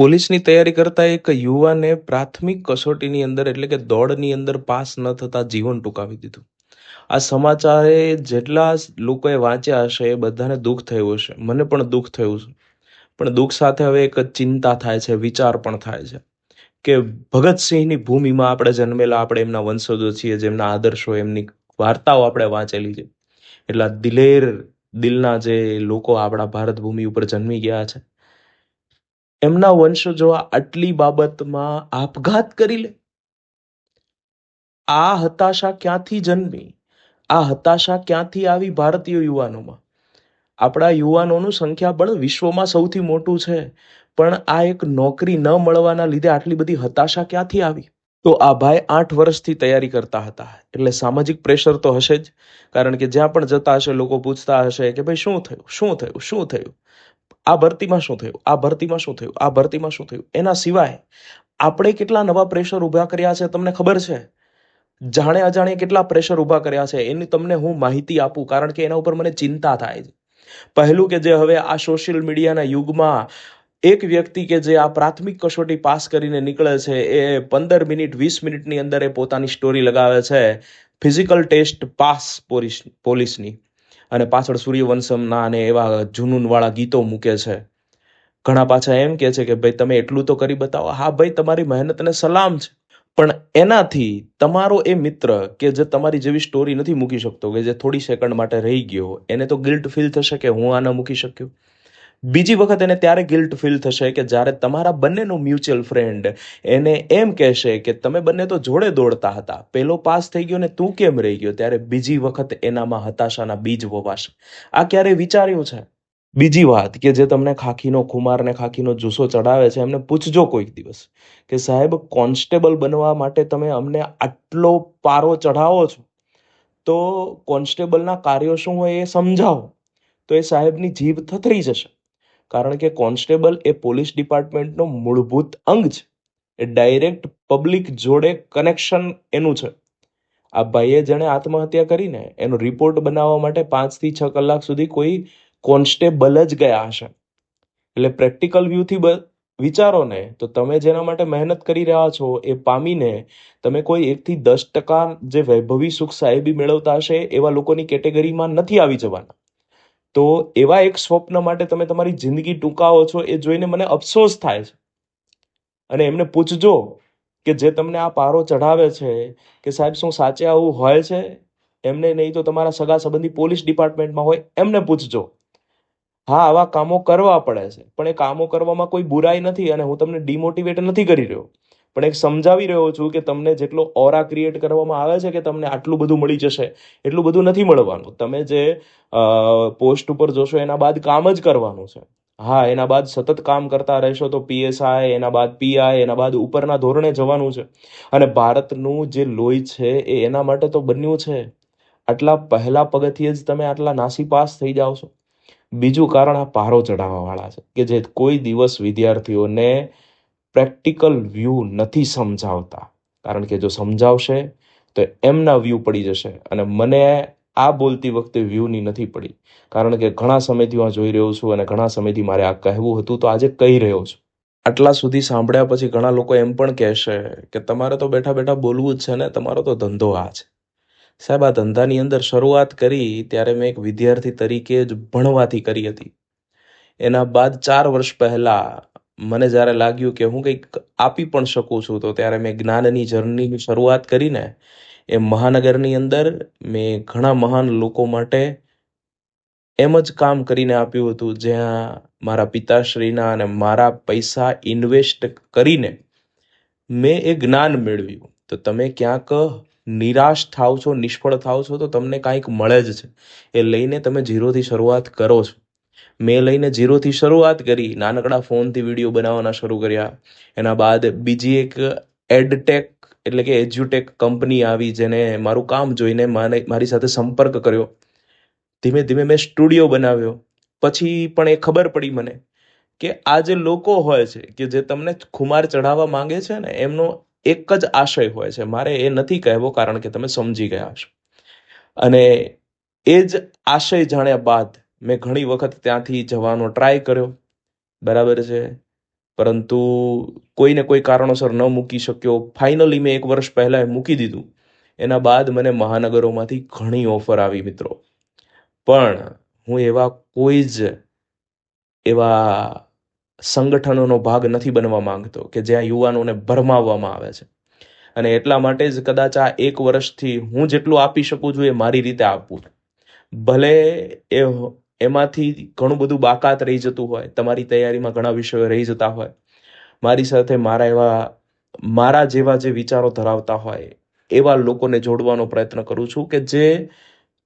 પોલીસની તૈયારી કરતા એક યુવાને પ્રાથમિક કસોટીની અંદર, એટલે કે દોડની અંદર પાસ ન થતા જીવન ટૂંકાવી દીધું. આ સમાચારે જેટલા લોકોએ વાંચ્યા હશે એ બધાને દુઃખ થયું હશે. મને પણ દુઃખ થયું છે. પણ દુઃખ સાથે હવે એક ચિંતા થાય છે, વિચાર પણ થાય છે. કે ભગતસિંહની ભૂમિમાં આપણે જન્મેલા, આપણે એમના વંશજો છીએ, જેમના આદર્શો, એમની વાર્તાઓ આપણે વાંચેલી છે. એટલા દિલેર દિલના જે લોકો આપણા ભારત ભૂમિ ઉપર જન્મી ગયા છે. એમના વંશજો આટલી બાબતમાં આપઘાત કરી લે? આ હતાશા ક્યાંથી જન્મી? આ હતાશા ક્યાંથી આવી ભારતીય યુવાનોમાં? આપણા યુવાનોનું સંખ્યાબળ વિશ્વમાં સૌથી મોટું છે, પણ આ એક નોકરી ન મળવાના લીધે આટલી બધી હતાશા ક્યાંથી આવી? તો આ ભાઈ આઠ વર્ષથી તૈયારી કરતા હતા, એટલે સામાજિક પ્રેશર તો હશે જ, કારણ કે જ્યાં પણ જતા હશે લોકો પૂછતા હશે કે ભાઈ શું થયું શું થયું શું થયું? આ ભરતીમાં શું થયું? આ ભરતીમાં શું થયું? આ ભરતીમાં શું થયું? એના સિવાય આપણે કેટલા નવા પ્રેશર ઊભા કર્યા છે તમને ખબર છે? જાણે અજાણે કેટલા પ્રેશર ઊભા કર્યા છે એની તમને હું માહિતી આપું કારણ કે એના ઉપર મને ચિંતા થાય છે. પહેલું કે જે હવે આ સોશિયલ મીડિયાના યુગમાં એક વ્યક્તિ કે જે આ પ્રાથમિક કસોટી પાસ કરીને નીકળે છે એ પંદર મિનિટ, વીસ મિનિટની અંદર એ પોતાની સ્ટોરી લગાવે છે. ફિઝિકલ ટેસ્ટ પાસ પોલીસ પોલીસની. અને પાછળ સૂર્યવંશમના અને એવા જુનૂનવાળા ગીતો મૂકે છે. ઘણા પાછા એમ કે છે કે, ભાઈ, તમે એટલું તો કરી બતાવો. હા, ભાઈ, તમારી મહેનતને સલામ છે. પણ એનાથી તમારો એ મિત્ર કે જે તમારી જેવી સ્ટોરી નથી મૂકી શકતો, કે જે થોડી સેકન્ડ માટે રહી ગયો, એને તો ગિલ્ટ ફીલ થશે કે હું આ ન મૂકી શક્યો? બીજી વખત એને ત્યારે ગિલ્ટ ફીલ થશે કે જ્યારે તમારા બંનેનો મ્યુચ્યુઅલ ફ્રેન્ડ એને એમ કહેશે કે તમે બંને તો જોડે દોડતા હતા. પેલો પાસ થઈ ગયો ને તું કેમ રહી ગયો? ત્યારે બીજી વખત એનામાં હતાશાના બીજ વવાશે. આ ક્યારે વિચાર્યું છે? બીજી વાત કે જે તમને ખાખીનો ખુમાર ને ખાખીનો જુસ્સો ચડાવે છે, એમને પૂછજો કોઈક દિવસ કે સાહેબ, કોન્સ્ટેબલ બનવા માટે તમે અમને આટલો પારો ચઢાવો છો? તો કોન્સ્ટેબલના કાર્યો શું હોય એ સમજાવો. તો એ સાહેબની જીભ થથરી જશે. કારણ કે કોન્સ્ટેબલ એ પોલીસ ડિપાર્ટમેન્ટનો મૂળભૂત અંગ છે. એ ડાયરેક્ટ પબ્લિક જોડે કનેક્શન એનું છે. આ ભાઈએ જેણે આત્મહત્યા કરીને એનો રિપોર્ટ બનાવવા માટે પાંચથી છ કલાક સુધી કોઈ કોન્સ્ટેબલ જ ગયા હશે. એટલે પ્રેક્ટિકલ વ્યૂથી વિચારો ને, તો તમે જેના માટે મહેનત કરી રહ્યા છો એ પામીને તમે કોઈ એકથી દસ ટકા જે વૈભવી સુખ સાહેબી મેળવતા હશે એવા લોકોની કેટેગરીમાં નથી આવી જવાના. તો એવા એક સ્વપ્ન માટે તમે તમારી જિંદગી ટૂંકાવો છો એ જોઈને મને અફસોસ થાય છે. અને એમને પૂછજો કે જે તમને આ પારો ચઢાવે છે કે સાહેબ શું સાચે આવું હોય છે? એમને નહીં તો તમારા સગા સંબંધી પોલીસ ડિપાર્ટમેન્ટમાં હોય એમને પૂછજો. હા, આવા કામો કરવા પડે છે, પણ એ કામો કરવામાં કોઈ બુરાઈ નથી અને હું તમને ડિમોટિવેટ નથી કરી રહ્યો. પણ એક સમજાવી રહ્યો છું કે તમને જેટલો ઓરા ક્રિએટ કરવામાં આવે છે કે તમને આટલું બધું મળી જશે, એટલું બધું નથી મળવાનું. તમે જે પોસ્ટ ઉપર જોશો, એના બાદ કામ જ કરવાનું છે. હા, એના બાદ સતત કામ કરતા રહેશો તો પીએસઆઈ એના બાદ પીઆઈ એના બાદ ઉપરના ધોરણે જવાનું છે. અને ભારતનું જે લોહી છે એ એના માટે તો બન્યું છે. આટલા પહેલા પગથિયે જ તમે આટલા નાસીપાસ થઈ જાઓ છો. બીજું કારણ આ પારો ચડાવવાવાળા છે કે જે કોઈ દિવસ વિદ્યાર્થીઓને પ્રેક્ટિકલ વ્યૂ નથી સમજાવતા. કારણ કે જો સમજાવશે, તો એમના વ્યૂ પડી જશે અને મને આ બોલતી વખતે વ્યૂની નથી પડી. કારણ કે ઘણા સમયથી હું જોઈ રહ્યો છું અને ઘણા સમયથી મારે આ કહેવું હતું, તો આજે કહી રહ્યો છું. આટલા સુધી સાંભળ્યા પછી ઘણા લોકો એમ પણ કહેશે કે તમારે તો બેઠા બેઠા બોલવું જ છે ને, તમારો તો ધંધો આ છે. સાહેબ, આ ધંધાની અંદર શરૂઆત કરી ત્યારે મેં એક વિદ્યાર્થી તરીકે જ ભણવાથી કરી હતી. એના બાદ ચાર વર્ષ પહેલા મને જ્યારે લાગ્યું કે હું કંઈક આપી પણ શકું છું, તો ત્યારે મેં જ્ઞાનની જર્નીની શરૂઆત કરીને એ મહાનગરની અંદર મેં ઘણા મહાન લોકો માટે એમ જ કામ કરીને આપ્યું હતું, જ્યાં મારા પિતાશ્રીના અને મારા પૈસા ઇન્વેસ્ટ કરીને મેં એ જ્ઞાન મેળવ્યું. તો તમે ક્યાંક નિરાશ થાવ છો, નિષ્ફળ થાવ છો, તો તમને કાંઈક મળે જ છે. એ લઈને તમે ઝીરોથી શરૂઆત કરો છો. મેં લઈને ઝીરોથી શરૂઆત કરી, નાનકડા ફોનથી વીડિયો બનાવવાના શરૂ કર્યા. એના બાદ બીજી એક એડટેક, એટલે કે એજ્યુટેક કંપની આવી જેને મારું કામ જોઈને માને, મારી સાથે સંપર્ક કર્યો. ધીમે ધીમે મેં સ્ટુડિયો બનાવ્યો. પછી પણ એ ખબર પડી મને કે આ જે લોકો હોય છે, કે જે તમને ખુમાર ચઢાવવા માંગે છે ને, એમનો એક જ આશય હોય છે. મારે એ નથી કહેવો કારણ કે તમે સમજી ગયા છો અને એ જ આશય જાણ્યા બાદ મેં ઘણી વખત ત્યાંથી જવાનો ટ્રાય કર્યો. બરાબર છે? પરંતુ કોઈને કોઈ કારણોસર ન મૂકી શક્યો. ફાઇનલી મેં એક વર્ષ પહેલાં મૂકી દીધું. એના બાદ મને મહાનગરોમાંથી ઘણી ઓફર આવી મિત્રો. પણ હું એવા કોઈ જ એવા સંગઠનોનો ભાગ નથી બનવા માંગતો કે જ્યાં યુવાનોને ભરમાવવામાં આવે છે. અને એટલા માટે જ કદાચ આ એક વર્ષથી હું જેટલું આપી શકું છું એ મારી રીતે આપું છું ભલે એ એમાંથી ઘણું બધું બાકાત રહી જતું હોય. તમારી તૈયારીમાં ઘણા વિષયો રહી જતા હોય. મારી સાથે મારા એવા, મારા જેવા જે વિચારો ધરાવતા હોય, એવા લોકોને જોડવાનો પ્રયત્ન કરું છું કે જે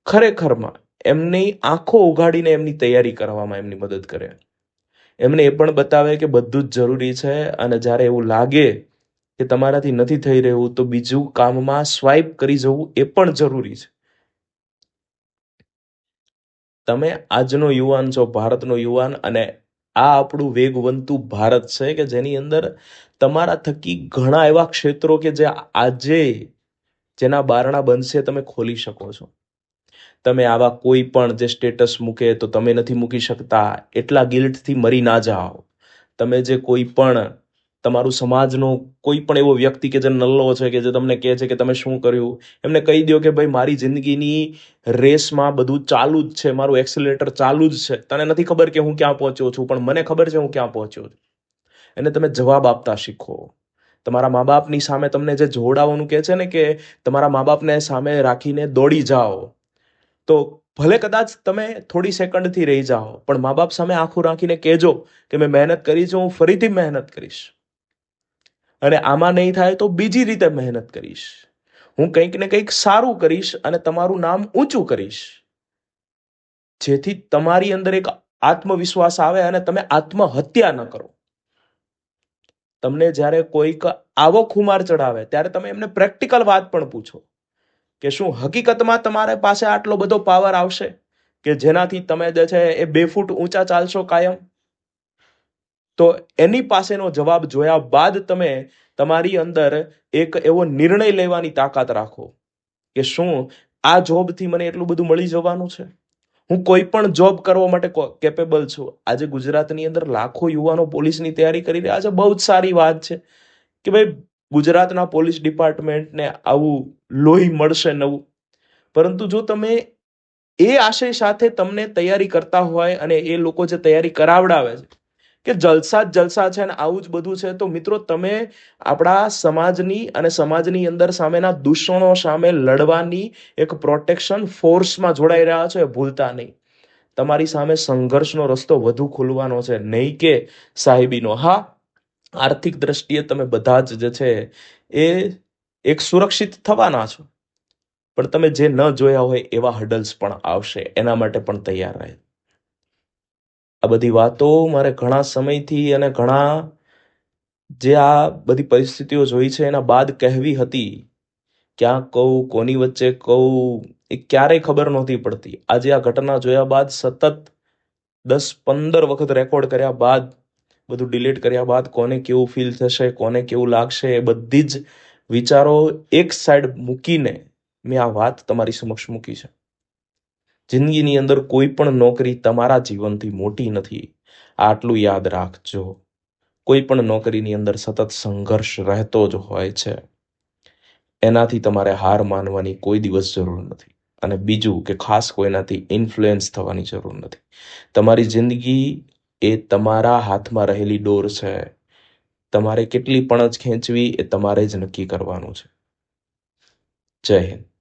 ખરેખરમાં એમની આંખો ઉઘાડીને એમની તૈયારી કરવામાં એમની મદદ કરે. એમને એ પણ બતાવે કે બધું જ જરૂરી છે અને જ્યારે એવું લાગે કે તમારાથી નથી થઈ રહ્યું તો બીજું કામમાં સ્વાઇપ કરી જવું એ પણ જરૂરી છે. તમે આજનો યુવાન છો, ભારતનો યુવાન અને આ આપણું વેગવંતું ભારત છે કે જેની અંદર તમારા થકી ઘણા એવા ક્ષેત્રો કે જે આજે જેના બારણા બનશે તમે ખોલી શકો છો. તમે આવા કોઈ પણ જે સ્ટેટસ મૂકે તો તમે નથી મૂકી શકતા, એટલા ગિલ્ટથી મરી ના જાઓ. તમે જે કોઈ પણ તમારું સમાજનો કોઈ પણ એવો વ્યક્તિ કે જે નલ્લો છે કે જે તમને કહે છે કે તમે શું કર્યું, એમને કહી દો કે ભાઈ, મારી જિંદગીની રેસમાં બધું ચાલુ જ છે, મારું એક્સિલેટર ચાલુ જ છે. તને નથી ખબર કે હું ક્યાં પહોંચ્યો છું, પણ મને ખબર છે હું ક્યાં પહોંચ્યો છું. એને તમે જવાબ આપતા શીખો. તમારા મા બાપની સામે તમને જે જોડાવાનું કહે છે ને કે તમારા મા બાપને સામે રાખીને દોડી જાઓ, તો ભલે કદાચ તમે થોડી સેકન્ડથી રહી જાઓ, પણ મા બાપ સામે આંખું રાખીને કહેજો કે, મેં મહેનત કરી છે, હું ફરીથી મહેનત કરીશ. અને આમાં નહીં થાય તો બીજી રીતે મહેનત કરીશ. હું કંઈક ને કંઈક સારું કરીશ અને તમારું નામ ઊંચું કરીશ. જેથી તમારી અંદર એક આત્મવિશ્વાસ આવે અને તમે આત્મહત્યા ન કરો. તમને જ્યારે કોઈક આવો ખુમાર ચડાવે ત્યારે તમે એમને પ્રેક્ટિકલ વાત પણ પૂછો કે શું હકીકતમાં તમારે પાસે આટલો બધો પાવર આવશે? કે જેનાથી તમે જે છે એ બે ફૂટ ઊંચા ચાલશો કાયમ? તો એની પાસેનો જવાબ જોયા બાદ તમે તમારી અંદર એક એવો નિર્ણય લેવાની તાકાત રાખો કે શું આ જોબથી મને એટલું બધું મળી જવાનું છે? હું કોઈ પણ જોબ કરવા માટે કેપેબલ છું. આજે ગુજરાતની અંદર લાખો યુવાનો પોલીસની તૈયારી કરી રહ્યા છે. બહુ જ સારી વાત છે કે ભાઈ ગુજરાતના પોલીસ ડિપાર્ટમેન્ટને આવું લોહી મળશે નવું. પરંતુ જો તમે એ આશય સાથે તમને તૈયારી કરતા હોય અને એ લોકો જે તૈયારી કરાવડાવે છે કે જલસા જ જલસા છે અને આવું જ બધું છે, તો મિત્રો તમે આપણા સમાજની અને સમાજની અંદર સામેના દૂષણો સામે લડવાની એક પ્રોટેક્શન ફોર્સમાં જોડાઈ રહ્યા છો એ ભૂલતા નહીં. તમારી સામે સંઘર્ષનો રસ્તો વધુ ખુલવાનો છે, નહીં કે સાહેબીનો. હા, આર્થિક દ્રષ્ટિએ તમે બધા જ જે છે એ એક સુરક્ષિત થવાના છો. પણ તમે જે ન જોયા હોય એવા હડલ્સ પણ આવશે. એના માટે પણ તૈયાર રહે. આ બધી વાતો મારે ઘણા સમયથી અને ઘણા જે આ બધી પરિસ્થિતિઓ જોઈ છે, એના બાદ કહેવી હતી. ક્યાં કહું, કોની વચ્ચે કહું, એ ક્યારેય ખબર નહોતી પડતી. આજે આ ઘટના જોયા બાદ સતત દસ પંદર વખત રેકોર્ડ કર્યા બાદ, બધું ડિલીટ કર્યા બાદ કોને કેવું ફીલ થશે, કોને કેવું લાગશે, એ બધી જ વિચારો એક સાઈડ મૂકીને મેં આ વાત તમારી સમક્ષ મૂકી છે. જિંદગીની અંદર કોઈ પણ નોકરી તમારા જીવનથી મોટી નથી. આટલું યાદ રાખજો. કોઈ પણ નોકરીની અંદર સતત સંઘર્ષ રહેતો જ હોય છે. એનાથી તમારે હાર માનવાની કોઈ દિવસ જરૂર નથી. અને બીજું કે ખાસ કોઈનાથી ઇન્ફ્લુએન્સ થવાની જરૂર નથી. તમારી જિંદગી એ તમારા હાથમાં રહેલી ડોર છે. તમારે કેટલી પણ જ ખેંચવી એ તમારે જ નક્કી કરવાનું છે. જય હિન્દ.